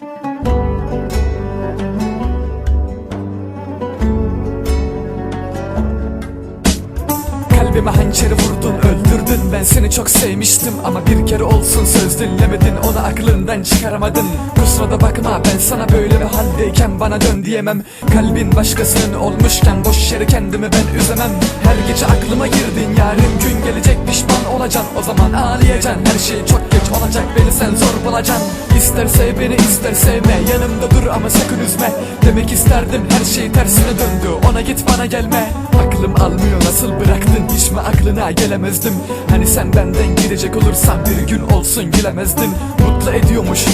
Kalbime hançeri vurdun öldürdün. Ben seni çok sevmiştim. Ama bir kere olsun söz dinlemedin. Onu aklından çıkaramadın. Kusura da bakma ben sana böyle bir haldeyken bana dön diyemem. Kalbin başkasının olmuşken boş yere kendimi ben üzemem. Her gece aklıma girdin pişman olacaksın O zaman ağlayacaksın her şey çok geç olacak beni sen zor bulacaksın. İster sev beni ister sevme yanımda dur ama sakın üzme. Demek isterdim her şey tersine döndü. Ona git bana gelme. Aklım almıyor nasıl bıraktın? Hiç mi aklına gelemezdim. Hani sen benden gidecek olursan bir gün olsun gülemezdin Mutlu ediyormuş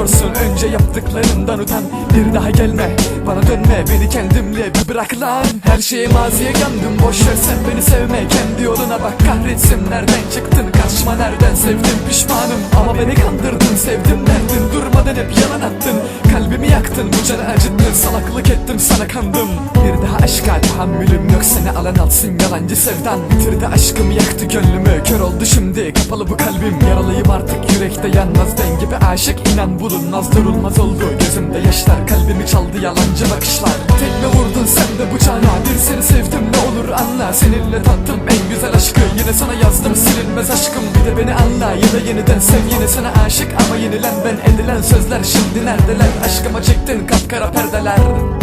gülüyorsun önce yaptıklarından utan Bir daha gelme bana dönme beni kendimle bir bırak lan Her şeye maziye gömdüm boş ver sen beni sevme. Kendi yoluna bak kahretsin nereden çıktın karşıma nereden sevdim pişmanım. Ama beni kandırdın sevdim derdin. Durmadan hep yalan attın yaktın bu canı acıttın salaklık ettim sana kandım. Bir daha aşka tahammülüm yok seni alan alsın yalancı sevdan. Bitirdi aşkımı yaktı gönlümü kör oldu şimdi kapalı bu kalbim. Yaralıyım artık yürekte yanmaz den gibi aşık inan bulunmaz durulmaz oldu. Gözümde yaşlar kalbimi çaldı yalancı bakışlar. Tekme vurdun sen de bıçağına bir seni sevdim anla. Seninle tattım en güzel aşkı. Yine sana yazdım silinmez aşkım. Bir de beni anla ya da yeniden sev. Yine sana aşık Ama yenilen ben. Edilen sözler şimdi neredeler? Aşkıma çektin kapkara perdeler